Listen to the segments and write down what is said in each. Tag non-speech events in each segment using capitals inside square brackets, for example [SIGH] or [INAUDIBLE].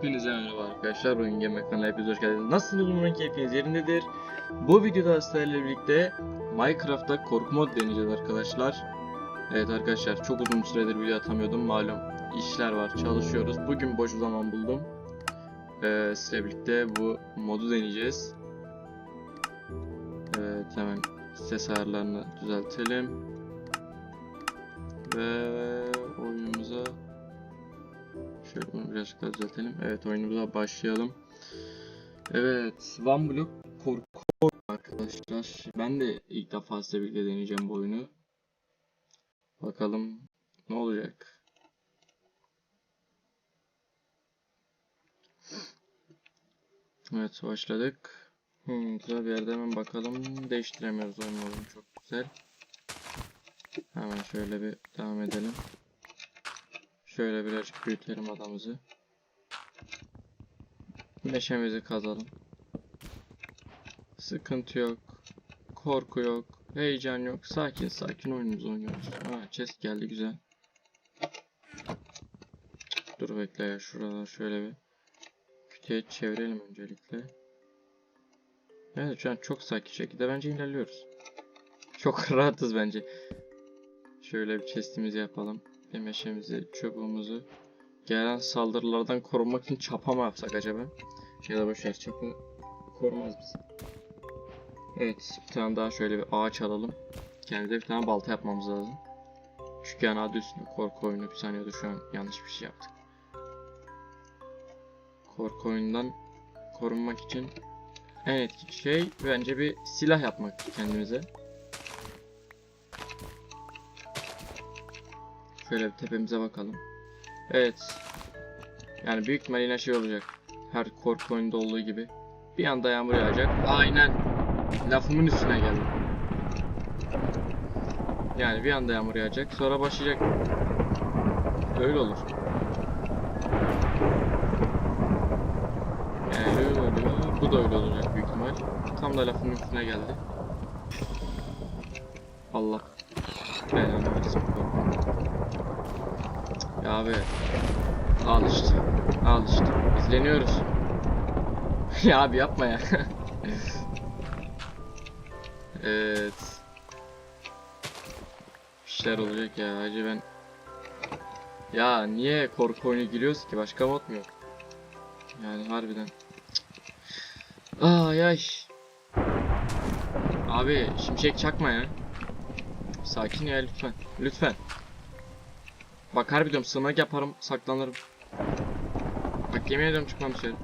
Hepinize merhaba arkadaşlar. Oyun Game kanalına hepiniz hoş geldiniz. Nasılsınız? Umarım keyfiniz yerindedir. Bu videoda sizlerle birlikte Minecraft'ta korku mod deneyeceğiz arkadaşlar. Evet arkadaşlar çok uzun süredir video atamıyordum. Malum işler var, çalışıyoruz. Bugün boş zaman buldum. Ee, sizle birlikte bu modu deneyeceğiz. Evet hemen ses ayarlarını düzeltelim. Ve Şöyle bunu birazcık daha düzeltelim. Evet oyunumuza başlayalım. Evet One Block korku oyunu arkadaşlar. Ben de ilk defa size birlikte deneyeceğim bu oyunu. Bakalım ne olacak. Evet başladık. Hmm, güzel bir yerde hemen bakalım. Değiştiremiyoruz oyun modunu çok güzel. Hemen şöyle bir devam edelim. Şöyle birazcık büyütelim adamımızı. Meşemizi kazalım. Sıkıntı yok. Korku yok. Heyecan yok. Sakin sakin oyunumuzu oynuyoruz. Ha chest geldi güzel. Dur bekle ya şuralar şöyle bir kütüye çevirelim öncelikle. Evet şu an çok sakin şekilde bence ilerliyoruz. Çok [LAUGHS] rahatız bence. Şöyle bir chestimizi yapalım bir meşemizi, çubuğumuzu gelen saldırılardan korunmak için çapa mı yapsak acaba? Ya da boşver çapa korumaz bizi. Evet bir tane daha şöyle bir ağaç alalım. Kendimize bir tane balta yapmamız lazım. Çünkü yani adı üstünde korku oyunu bir saniye şu an yanlış bir şey yaptık. Korku oyundan korunmak için en etkili şey bence bir silah yapmak kendimize. Şöyle tepemize bakalım. Evet. Yani büyük ihtimal yine şey olacak. Her korku oyunda olduğu gibi. Bir anda yağmur yağacak. Aynen. Lafımın üstüne geldi. Yani bir anda yağmur yağacak. Sonra başlayacak. Öyle olur. Yani öyle oluyor. Bu da öyle olacak büyük ihtimal. Tam da lafımın üstüne geldi. Allah. Belanı versin abi. Al işte. Al işte. İzleniyoruz. [LAUGHS] ya abi yapma ya. [LAUGHS] evet. Bir şeyler olacak ya. Hacı ben... Ya niye korku oyunu giriyoruz ki? Başka mod mu yok? Yani harbiden. Ay ay. Abi şimşek çakma ya. Sakin ya lütfen. Lütfen. Bak harbi diyorum sığınak yaparım saklanırım. Bak yemin ediyorum çıkmam dışarı.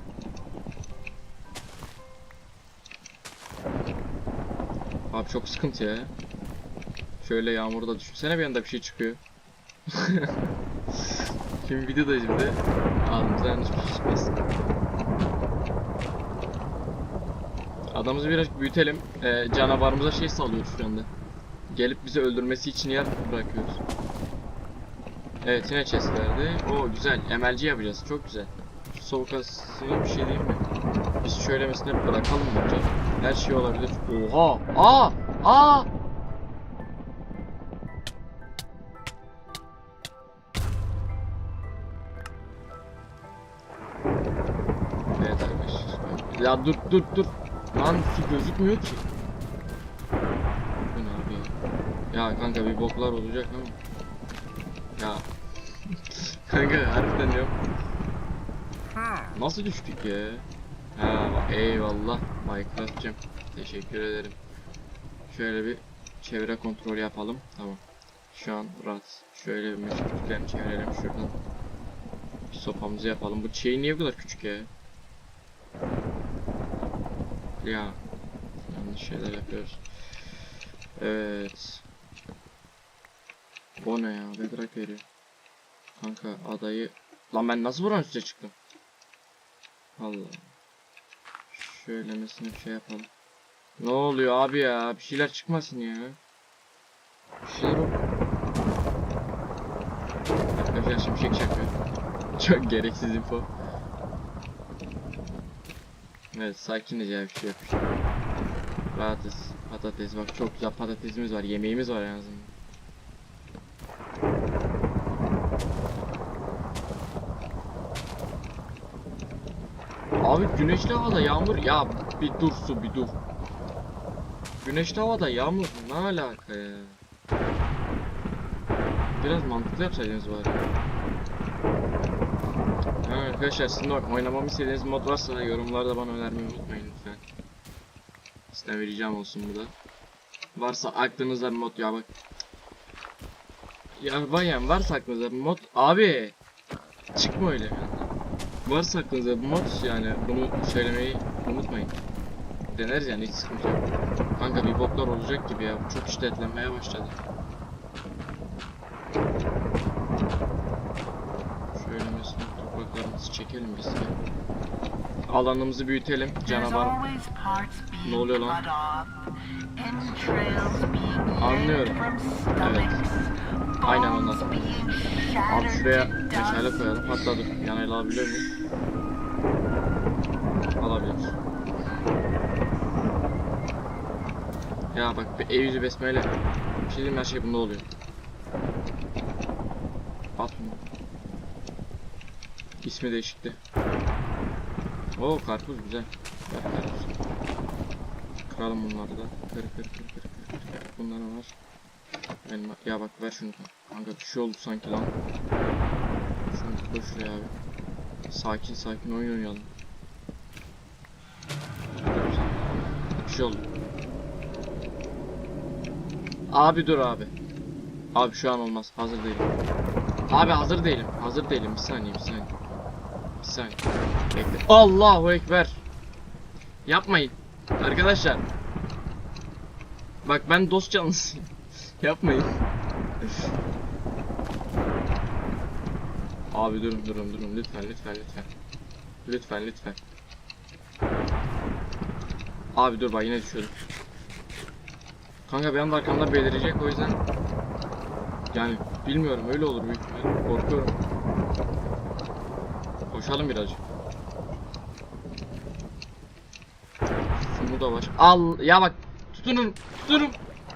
Abi çok sıkıntı ya. Şöyle yağmurda düşünsene bir anda bir şey çıkıyor. [LAUGHS] Şimdi videoda şimdi ağzımızdan hiçbir şey çıkmasın. Adamımızı biraz büyütelim. Ee, canavarımıza şey salıyoruz şu anda. Gelip bizi öldürmesi için yer bırakıyoruz. Evet yine chest. Oo güzel. MLG yapacağız. Çok güzel. Soğuk asını bir şey diyeyim mi? Biz şöyle mesela bırakalım bence. Her şey olabilir. Oha! Aa! Aa! Evet arkadaşlar. Ya dur dur dur. Lan su gözükmüyor ki. Bu ne abi ya? Ya kanka bir boklar olacak ama. Ya Kanka harbiden diyorum. Nasıl düştük ya? Ha eyvallah Minecraft'cım. Teşekkür ederim. Şöyle bir çevre kontrolü yapalım. Tamam. Şu an rahat. Şöyle bir meşgulüklerini çevirelim şuradan. Bir sopamızı yapalım. Bu şey niye bu kadar küçük ya? Ya. Yanlış şeyler yapıyoruz. Evet. O ne ya? Bedrock veriyor. Kanka adayı... Lan ben nasıl buranın üstüne çıktım? Allah. Şöyle bir şey yapalım. Ne oluyor abi ya? Bir şeyler çıkmasın ya. Bir şeyler ol. Arkadaşlar şimşek çakıyor. [LAUGHS] Çok gereksiz info. Evet sakince bir şey yapmış. Rahatız. Patates bak çok güzel patatesimiz var. Yemeğimiz var en azından. Abi güneşli havada yağmur ya bir dur su bir dur. Güneşli havada yağmur ne alaka ya? Biraz mantıklı yapsaydınız bari. Ha, arkadaşlar sizin bak oynamamı istediğiniz mod varsa yorumlarda bana önermeyi unutmayın lütfen. Sizden ricam olsun bu da. Varsa aklınızda mod ya bak. Ya bayan varsa aklınızda bir mod abi çıkma öyle. Varsa aklınızda bir mod yani bunu söylemeyi unutmayın. Deneriz yani hiç sıkıntı yok. Kanka bir boklar olacak gibi ya. Bu çok şiddetlenmeye başladı. Şöyle mesela topraklarımızı çekelim biz. de. Alanımızı büyütelim. Canavar. Ne oluyor lan? Anlıyorum. Evet. Aynen ondan. Abi şuraya meşale koyalım. Hatta dur yanayla alabiliyor muyum? Alabiliyoruz. Ya bak bir ev yüzü besmeyle. Bir şey mi? her şey bunda oluyor. At. İsmi değişikti. Oo karpuz güzel. Ver karpuz. Kıralım bunları da. Kır kır kır kır kır. kır. Bunlar var. Elma. Ya bak ver şunu. Kanka bir şey oldu sanki lan. Şunu koy şuraya abi. Sakin sakin oyun oynayalım. Bir şey oldu. Abi dur abi. Abi şu an olmaz. Hazır değilim. Abi hazır değilim. Hazır değilim. Bir saniye bir saniye. Bir saniye. Bekle. Allahu Ekber. Yapmayın. Arkadaşlar. Bak ben dost canlısıyım. [LAUGHS] Yapmayın. Abi durun durun durun lütfen lütfen lütfen. Lütfen lütfen. Abi dur bak yine düşüyordum. Kanka bir anda arkamda belirecek o yüzden yani bilmiyorum öyle olur büyük ihtimal. Korkuyorum. Koşalım birazcık. Şunu da var. Al ya bak tutunun tutunun.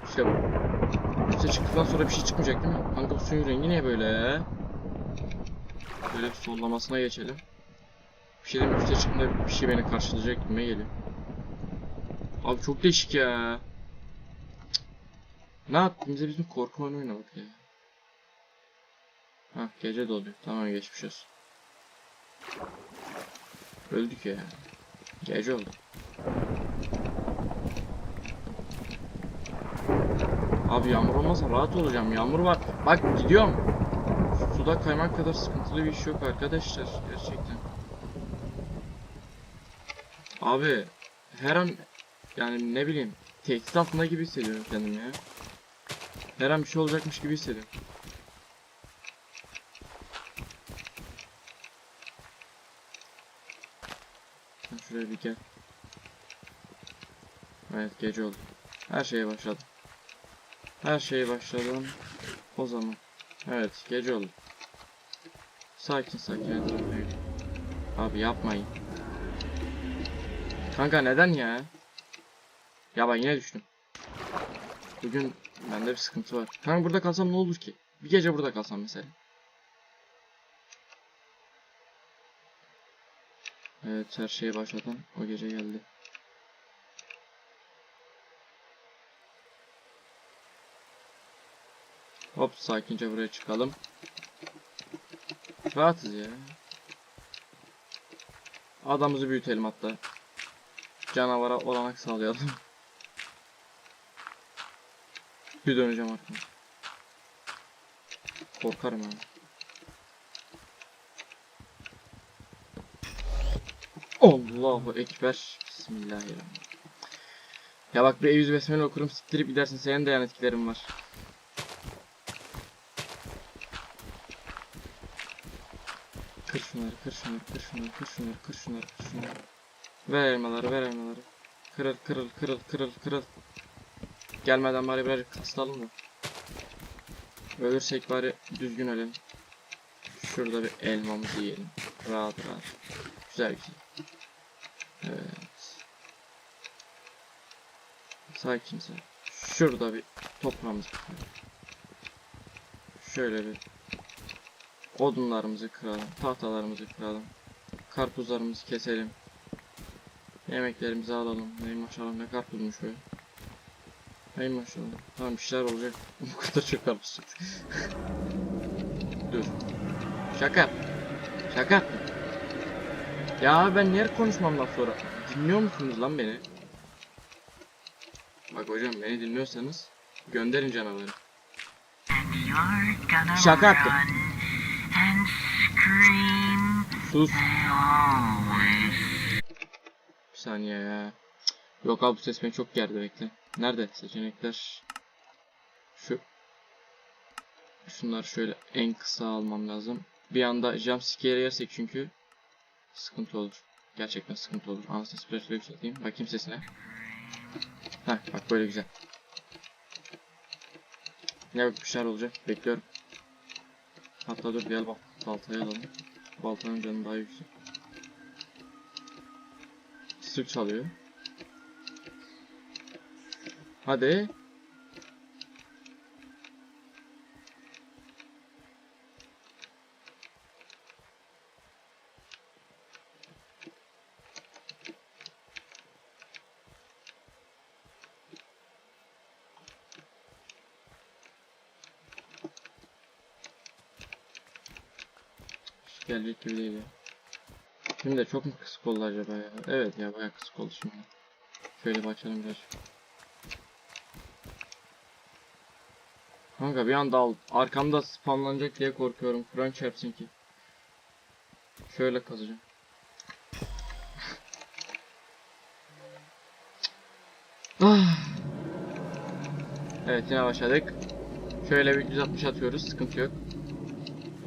İşte bu. Üste çıktıktan sonra bir şey çıkmayacak değil mi? Kanka bu suyun rengi niye böyle? Böyle sollamasına geçelim. Bir şey diyeyim üste bir şey beni karşılayacak gibime geliyor. Abi çok değişik ya. Ne yaptın? Bize bizim korku oyunu oynadık ya. Hah gece doluyor. Tamam geçmiş olsun. Öldük ya. Gece oldu. Abi yağmur olmasa rahat olacağım. Yağmur var. Bak gidiyorum. Suda kaymak kadar sıkıntılı bir iş yok arkadaşlar. Gerçekten. Abi her an yani ne bileyim tehdit altında gibi hissediyorum kendimi ya. Her an bir şey olacakmış gibi hissediyorum. Şuraya bir gel. Evet gece oldu. Her şeye başladım. Her şeye başladım. O zaman. Evet gece oldu. Sakin sakin. Abi yapmayın. Kanka neden ya? Ya ben yine düştüm. Bugün bende bir sıkıntı var. Kanka burada kalsam ne olur ki? Bir gece burada kalsam mesela. Evet her şeye başladım. O gece geldi. Hop sakince buraya çıkalım. Rahatız ya. Adamımızı büyütelim hatta. Canavara olanak sağlayalım. [LAUGHS] Bir döneceğim arkama. Korkarım abi. Allahu Ekber. Bismillahirrahmanirrahim. Ya bak bir yüz besmele okurum siktirip gidersin senin de yan etkilerin var. Kır şunları, kır şunları, kır şunları, kır şunları, kır şunları, kır şunları. Ver elmaları, ver elmaları. Kırıl, kırıl, kırıl, kırıl, kırıl. Gelmeden bari birazcık kastalım da. Ölürsek bari düzgün ölelim. Şurada bir elmamızı yiyelim. Rahat rahat. Güzel güzel. Evet. Sakin sakin. Şurada bir toprağımızı kıralım. Şöyle bir odunlarımızı kıralım. Tahtalarımızı kıralım. Karpuzlarımızı keselim. Yemeklerimizi alalım. Ey maşallah ne karpuzmuş be. Ey maşallah. Tamam bir şeyler olacak. [LAUGHS] Bu kadar çok karpuz çıktı. [LAUGHS] Dur. Şaka. yap. Şaka. Ya ben niye konuşmamdan sonra? Dinliyor musunuz lan beni? Bak hocam beni dinliyorsanız gönderin canavarı. Şaka yaptım. And scream Sus. Bir saniye ya. Yok abi bu ses beni çok gerdi bekle. Nerede seçenekler? Şu. Şunlar şöyle en kısa almam lazım. Bir anda jumpscare yersek çünkü sıkıntı olur. Gerçekten sıkıntı olur. Ana ses biraz yükselteyim. Bakayım sesine. Heh bak böyle güzel. Ne bak bir şeyler olacak. Bekliyorum. Hatta dur gel bak baltayı alalım. Baltanın canı daha yüksek. Sık çalıyor. Hadi. Gelecek gibi değil. Şimdi de çok mu kısık oldu acaba ya? Evet ya bayağı kısık oldu şimdi. Şöyle bir açalım biraz. Kanka bir anda al. Arkamda spamlanacak diye korkuyorum. Kur'an çarpsın ki. Şöyle kazacağım. [LAUGHS] Ah. Evet yine başladık. Şöyle bir 160 atıyoruz. Sıkıntı yok.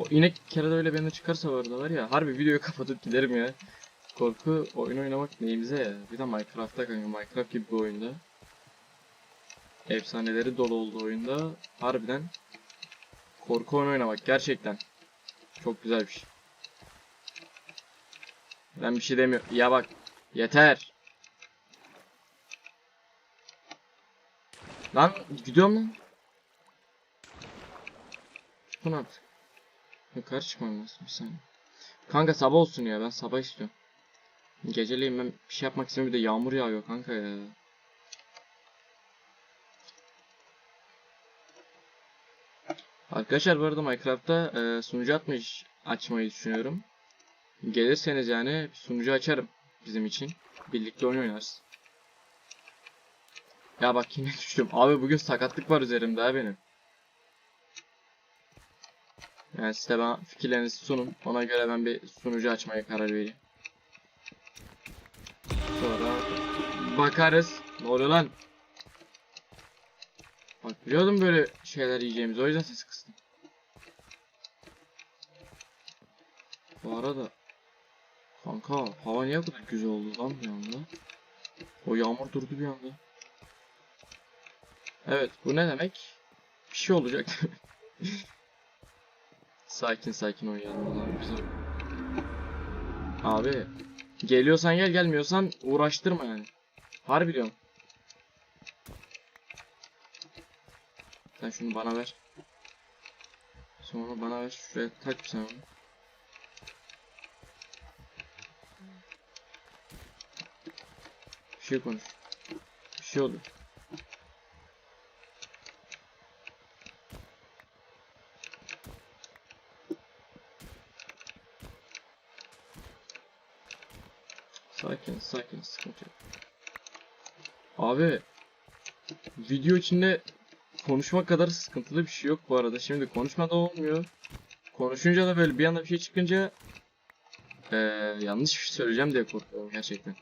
O inek kere de öyle bende çıkarsa bu arada var ya. Harbi videoyu kapatıp giderim ya. Korku oyun oynamak neyimize ya. Bir de Minecraft'ta kanka Minecraft gibi bir oyunda. Efsaneleri dolu olduğu oyunda harbiden korku oyun oynamak gerçekten çok güzel bir şey. Ben bir şey demiyorum. Ya bak yeter. Lan gidiyorum lan. Çıkın artık. Yukarı çıkmam lazım bir saniye. Kanka sabah olsun ya ben sabah istiyorum. Geceleyin ben bir şey yapmak istemiyorum bir de yağmur yağıyor kanka ya. Arkadaşlar bu arada Minecraft'ta e, sunucu atmış açmayı düşünüyorum. Gelirseniz yani sunucu açarım bizim için. Birlikte oyun oynarız. Ya bak yine [LAUGHS] düştüm. Abi bugün sakatlık var üzerimde ha benim. Yani size ben fikirlerinizi sunun. Ona göre ben bir sunucu açmaya karar vereyim. Sonra bakarız. Ne oluyor lan? Bak biliyordum böyle şeyler yiyeceğimizi. O yüzden ses kıstım. Bu arada Kanka hava niye bu kadar güzel oldu lan bir anda? O yağmur durdu bir anda. Evet bu ne demek? Bir şey olacak. [LAUGHS] sakin sakin oynayalım ulan güzel. Abi geliyorsan gel gelmiyorsan uğraştırma yani. Harbi diyorum. Sen şunu bana ver. Sonra bana ver. Şuraya tak sen onu. Bir şey konuş. Bir şey oluyor. Sakin sakin sıkıntı yok. Abi video içinde konuşma kadar sıkıntılı bir şey yok bu arada. Şimdi konuşma da olmuyor. Konuşunca da böyle bir anda bir şey çıkınca eee, yanlış bir şey söyleyeceğim diye korkuyorum gerçekten.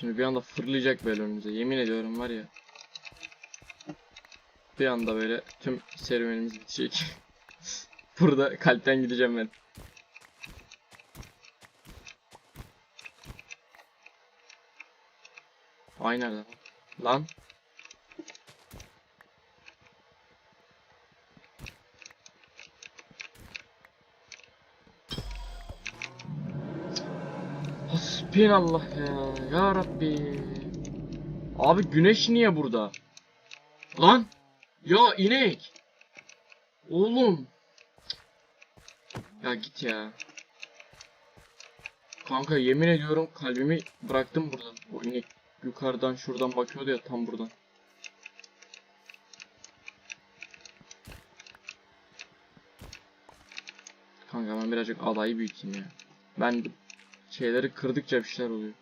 Şimdi bir anda fırlayacak böyle önümüze. Yemin ediyorum var ya. Bir anda böyle tüm serüvenimiz bitecek. [LAUGHS] Burada kalpten gideceğim ben. Ay nerede? Lan. Hasbinallah ya. Ya Rabbi. Abi güneş niye burada? Lan. Ya inek. Oğlum. Ya git ya. Kanka yemin ediyorum kalbimi bıraktım burada. O inek yukarıdan şuradan bakıyordu ya tam buradan. Kanka ben birazcık alayı büyüteyim ya. Ben şeyleri kırdıkça bir şeyler oluyor.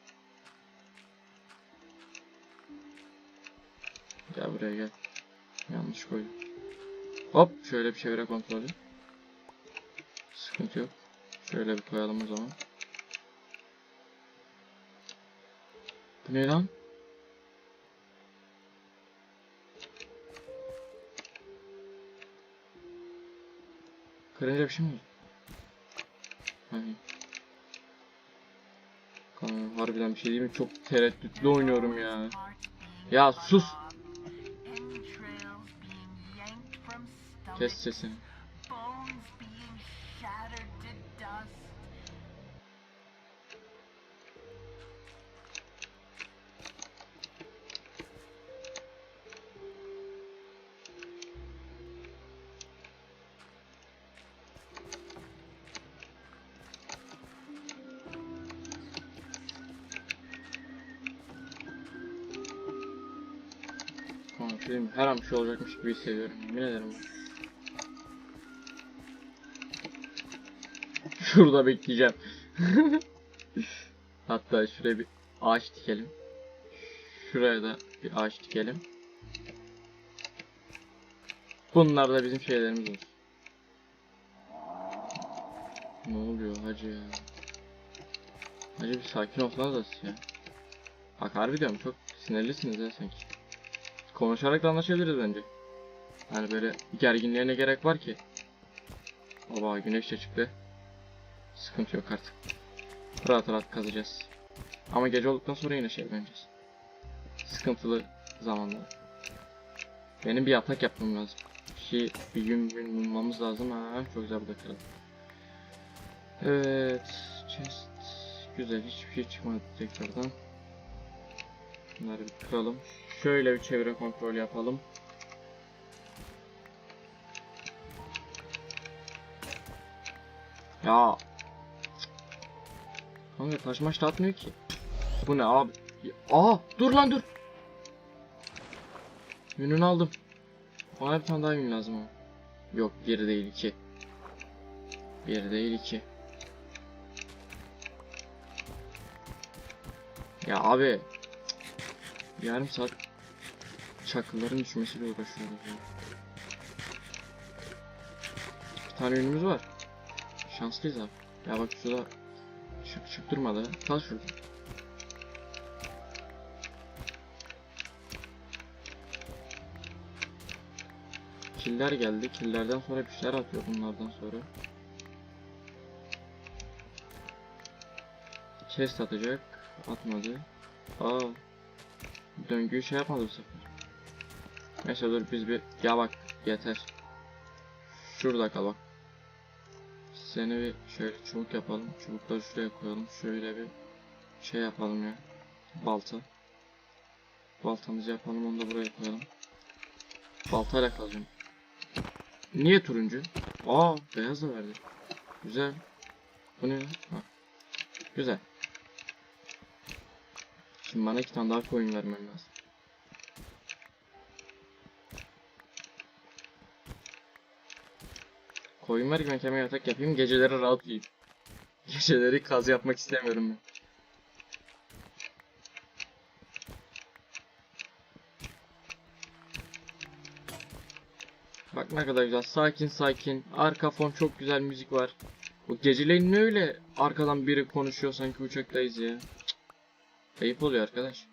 Gel buraya gel. Yanlış koydum. Hop şöyle bir çevre kontrolü. Sıkıntı yok. Şöyle bir koyalım o zaman. Bu ne lan? Kırınca bir şey mi? Hani. Kanka harbiden bir şey değil mi? Çok tereddütlü oynuyorum ya. Ya sus. Kes sesini. Her an bir şey olacakmış gibi hissediyorum. Yemin ederim. [LAUGHS] Şurada bekleyeceğim. [LAUGHS] Hatta şuraya bir ağaç dikelim. Şuraya da bir ağaç dikelim. Bunlar da bizim şeylerimiz olsun. Ne oluyor hacı ya? Hacı bir sakin da siz ya. Bak harbi diyorum çok sinirlisiniz ya sanki. Konuşarak da anlaşabiliriz bence. Yani böyle gerginliğe ne gerek var ki? Baba güneş de çıktı. Sıkıntı yok artık. Rahat rahat kazacağız. Ama gece olduktan sonra yine şey öğreneceğiz. Sıkıntılı zamanlar. Benim bir atak yapmam lazım. Şey bir gün gün bulmamız lazım. Ha, çok güzel burada kıralım. Evet. Chest. Güzel. Hiçbir şey çıkmadı tekrardan. Bunları bir kıralım. Şöyle bir çevre kontrol yapalım. Ya. Kanka taş maç atmıyor ki. Bu ne abi? Aa dur lan dur. Yününü aldım. Bana bir tane daha yün lazım ama. Yok bir değil iki. Bir değil iki. Ya abi. Yarım saat çakılların düşmesiyle uğraşıyoruz ya. Bir tane ünümüz var. Şanslıyız abi. Ya bak şurada çık çık durmadı. Kal şurada. Killer geldi. Killerden sonra bir şeyler atıyor bunlardan sonra. Chest atacak. Atmadı. Aa. Döngüyü şey yapmadı bu sefer. Neyse dur biz bir... Ya bak yeter. Şurada kal bak. Seni bir şöyle çubuk yapalım. Çubukları şuraya koyalım. Şöyle bir şey yapalım ya. Balta. Baltamızı yapalım onu da buraya koyalım. Baltayla kalacağım. Niye turuncu? Aa beyaz da verdi. Güzel. Bu ne? Ha. Güzel. Şimdi bana iki tane daha koyun vermem lazım. Koyun ver ki ben kendime yatak yapayım. Geceleri rahat uyuyayım. [LAUGHS] Geceleri kaz yapmak istemiyorum ben. Bak ne kadar güzel. Sakin sakin. Arka fon çok güzel müzik var. Bu geceleyin ne öyle arkadan biri konuşuyor sanki uçaktayız ya. Cık. Ayıp oluyor arkadaş.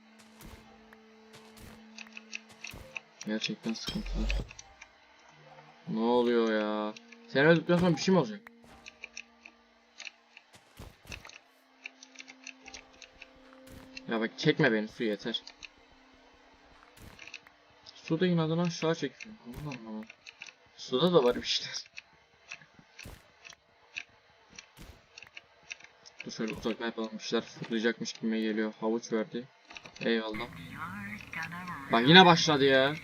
Gerçekten sıkıntılı. Ne oluyor ya? Sen öldükten sonra bir şey mi olacak? Ya bak çekme beni su yeter. Su da inadına aşağı çekiyor. Da anlamadım. Suda da var bir şeyler. Dur şöyle uzaktan yapalım. Bir şeyler fırlayacakmış gibi geliyor. Havuç verdi. Eyvallah. Bak yine başladı ya.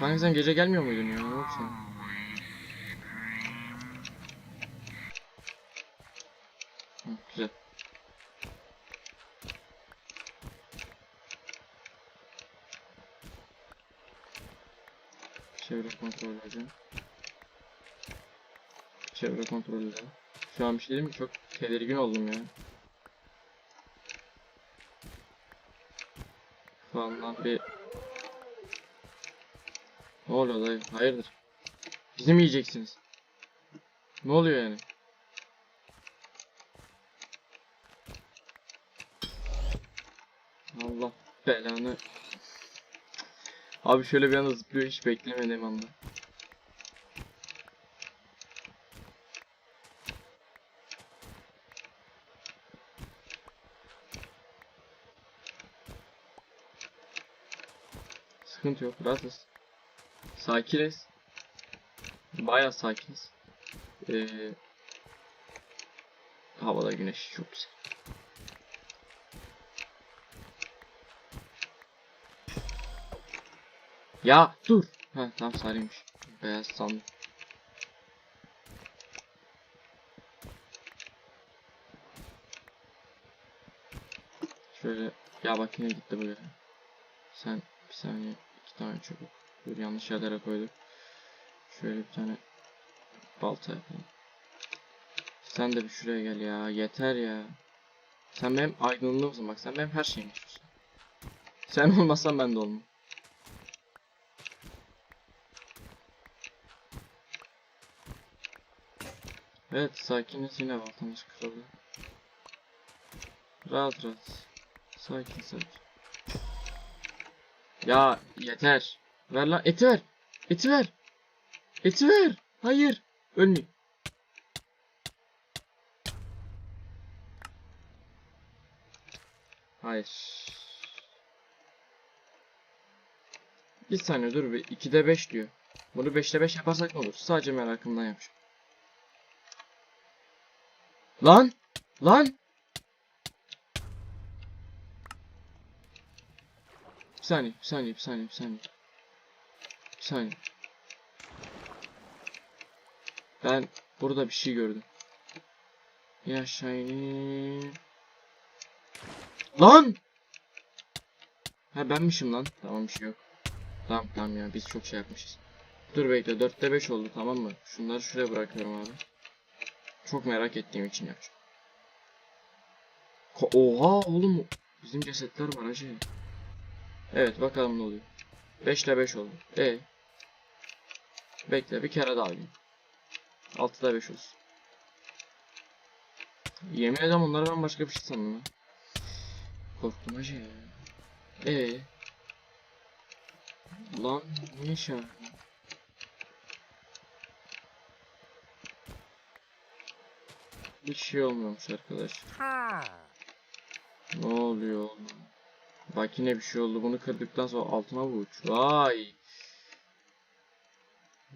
Kanka sen gece gelmiyor muydun ya? Ne oldu? Always scream. Çevre kontrol hocam. Çevre kontrolü de. Şu an bir şey diyeyim mi? Çok tedirgin oldum ya. Falan bir... Ne oluyor dayı? Hayırdır? Bizi mi yiyeceksiniz? Ne oluyor yani? Allah belanı. Abi şöyle bir anda zıplıyor hiç beklemediğim anda. Sıkıntı yok, rahatız. Sakiniz. Bayağı sakiniz. Ee, havada güneş çok güzel. Ya dur. Ha tam sarıymış. Beyaz sandım. Şöyle ya bak yine gitti ya. Sen bir saniye iki tane çubuk. Dur yanlış yerlere koyduk. Şöyle bir tane balta yapalım. Sen de bir şuraya gel ya. Yeter ya. Sen benim aydınlığımsın bak. Sen benim her şeyimsin. Sen olmasan ben de olmam. Evet sakiniz yine baltamız kırıldı. Rahat rahat. Sakin sakin. Ya yeter. Ver lan eti ver. Eti ver. Eti ver. Hayır. Ölmeyeyim. Hayır. Bir saniye dur bir. 2'de 5 diyor. Bunu 5'te 5 yaparsak ne olur? Sadece merakımdan yapacağım. Lan! Lan! Bir saniye, bir saniye, bir saniye, bir saniye. Bir saniye. Ben burada bir şey gördüm. Ya Shiny. Lan! Ha benmişim lan. Tamam bir şey yok. Tamam tamam ya biz çok şey yapmışız. Dur bekle 4'te 5 oldu tamam mı? Şunları şuraya bırakıyorum abi. Çok merak ettiğim için yapacağım. Oha oğlum bizim cesetler var hacı. Evet bakalım ne oluyor. 5 ile 5 oldu. E. Bekle bir kere daha alayım. 6'da 5 olsun. Yemin ederim onları ben başka bir şey sandım. Korktum hacı ya. E. Lan şey yaptın? Bir şey olmamış arkadaşlar. Ne oluyor oğlum? Bak yine bir şey oldu. Bunu kırdıktan sonra altına bu uç. Vay.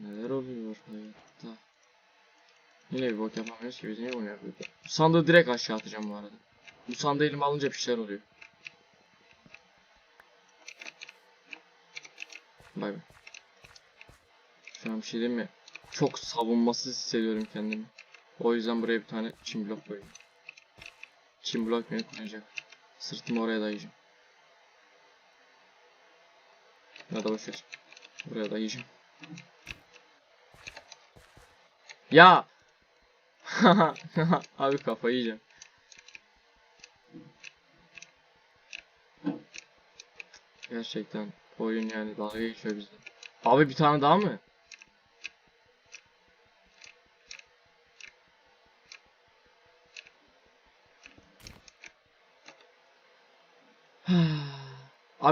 Neler oluyor hayatta? Yine bir bok yapamıyoruz ki biz niye bunu yapıyoruz? Bu sandığı direkt aşağı atacağım bu arada. Bu sandığı elime alınca bir şeyler oluyor. Bay bay. Şu an bir şey diyeyim mi? Çok savunmasız hissediyorum kendimi. O yüzden buraya bir tane çim blok koyuyorum. Çim blok beni koruyacak. Sırtımı oraya dayayacağım. Ya da boşver. Buraya dayayacağım. Ya! [LAUGHS] Abi kafayı yiyeceğim. Gerçekten oyun yani dalga geçiyor bizde. Abi bir tane daha mı?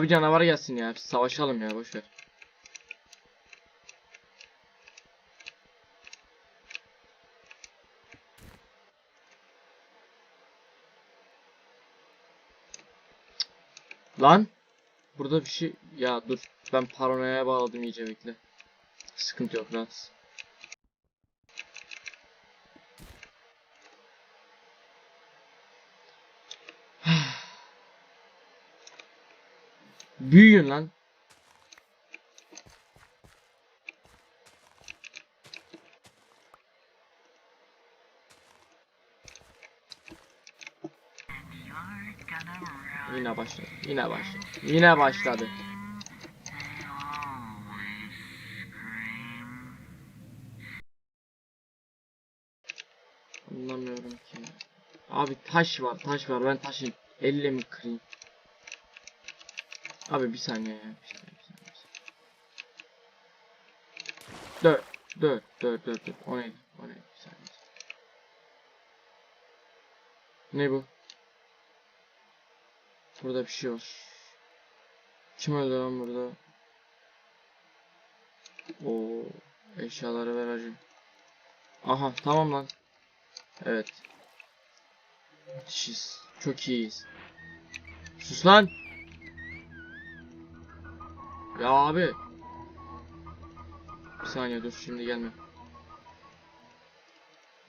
Abi canavar gelsin ya. Savaşalım ya boş ver. Lan burada bir şey ya dur ben paranoya bağladım iyice bekle. Sıkıntı yok rahat. Büyüyün lan. Yine başladı. Yine başladı. Yine başladı. Anlamıyorum ki. Abi taş var, taş var. Ben taşın. Elle mi kırayım? Abi bir saniye ya. Bir saniye, bir saniye, bir saniye. Dört. Dört. Dört. Dört. Dört. O neydi? O neydi? Bir saniye. Ne bu? Burada bir şey var. Kim öldü lan burada? Oo, eşyaları ver hacı. Aha tamam lan. Evet. Müthişiz. Çok iyiyiz. Sus lan. Ya abi. Bir saniye dur şimdi gelme.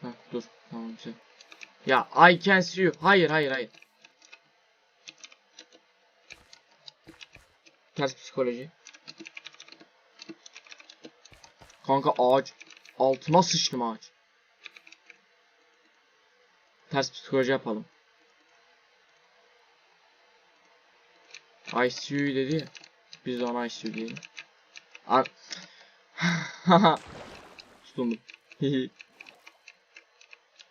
Heh, dur tamam güzel. Ya I can see you. Hayır hayır hayır. Ters psikoloji. Kanka ağaç. Altıma sıçtım ağaç. Ters psikoloji yapalım. ICU dedi ya. Ona ICU diyelim. Ar [LAUGHS] Tutundum. [LAUGHS]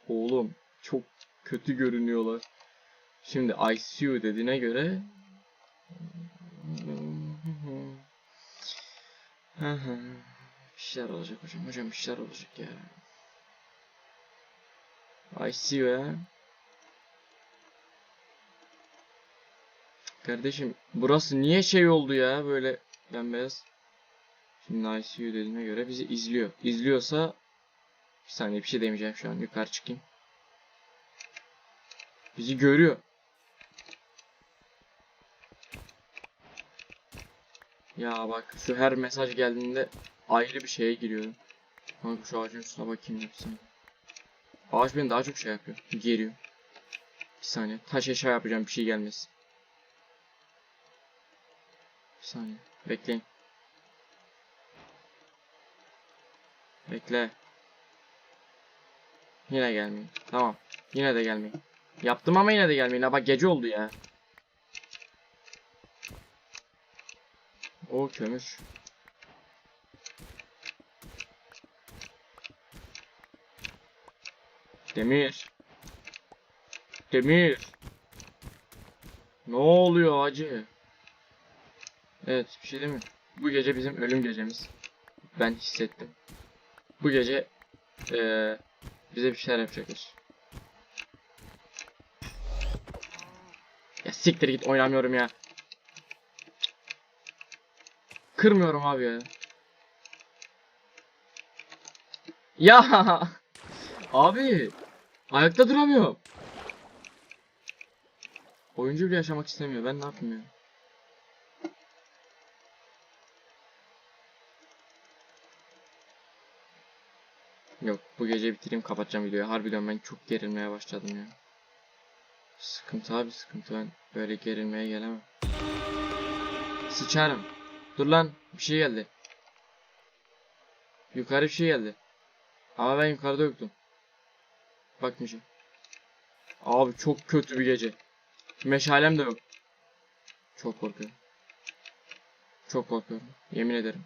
Oğlum çok kötü görünüyorlar. Şimdi ICU dediğine göre bir şeyler olacak hocam. Hocam bir şeyler olacak ya. ICU ya. Kardeşim burası niye şey oldu ya böyle bembeyaz. Şimdi ICU dediğine göre bizi izliyor. İzliyorsa bir saniye bir şey demeyeceğim şu an yukarı çıkayım. Bizi görüyor. Ya bak şu her mesaj geldiğinde ayrı bir şeye giriyorum. Kanka şu ağacın üstüne bakayım hepsine. Ağaç beni daha çok şey yapıyor. Geriyor. Bir saniye. Taş eşya yapacağım bir şey gelmesin. Saniye. Bekleyin. Bekle. Yine gelmeyin. Tamam. Yine de gelmeyin. Yaptım ama yine de gelmeyin. Bak gece oldu ya. O kömür. Demir. Demir. Ne oluyor acı? Evet bir şey değil mi? Bu gece bizim ölüm gecemiz. Ben hissettim. Bu gece eee bize bir şeyler yapacaklar. Ya siktir git oynamıyorum ya. Kırmıyorum abi ya. Ya [LAUGHS] abi ayakta duramıyorum. Oyuncu bile yaşamak istemiyor. Ben ne yapayım ya? Yok bu gece bitireyim kapatacağım videoyu. Harbiden ben çok gerilmeye başladım ya. Sıkıntı abi sıkıntı ben böyle gerilmeye gelemem. Sıçarım. Dur lan bir şey geldi. Yukarı bir şey geldi. Ama ben yukarıda yoktum. Bakmayacağım. Abi çok kötü bir gece. Meşalem de yok. Çok korkuyorum. Çok korkuyorum. Yemin ederim.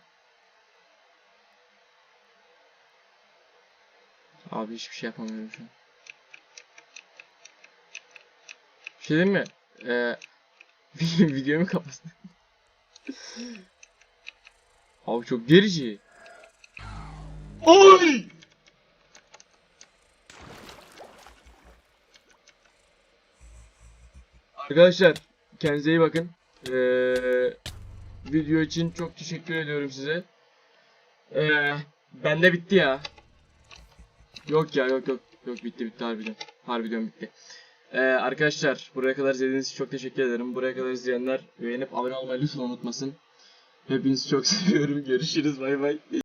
Abi hiçbir şey yapamıyorum şu an. Bir şey diyeyim mi? Ee, [LAUGHS] videomu kapatsın. Abi çok gerici. Oy! Arkadaşlar kendinize iyi bakın. Ee, video için çok teşekkür ediyorum size. Ee, bende bitti ya. Yok ya yok yok. Yok bitti bitti harbiden. Harbiden bitti. Ee, arkadaşlar buraya kadar izlediğiniz için çok teşekkür ederim. Buraya kadar izleyenler beğenip abone olmayı lütfen unutmasın. Hepinizi çok [LAUGHS] seviyorum. Görüşürüz. Bay bay.